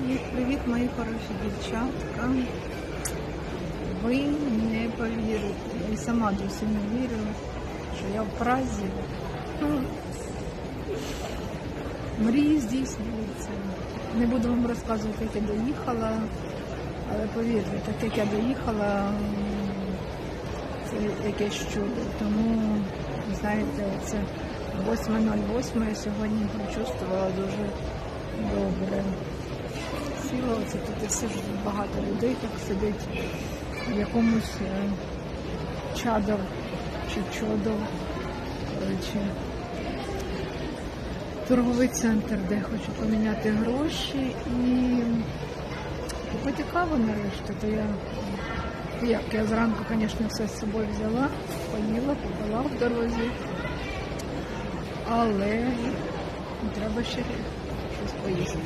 Привіт, мої хороші дівчатка. Ви не повірите. Я сама досі не вірю, що я в Празі. Мрії здійснюються. Не буду вам розказувати, як я доїхала, але повірте, так як я доїхала, це якесь чудо. Тому, знаєте, це 8.08 я сьогодні почувствувала дуже добре. Оце тут ж багато людей так сидить в якомусь е, чадов чи чодов. Коротше, торговий центр, де хочу поміняти гроші і купити каву нарешті, то я як я зранку, звісно, все з собою взяла, поїла, попила в дорозі, але треба ще щось поїсти.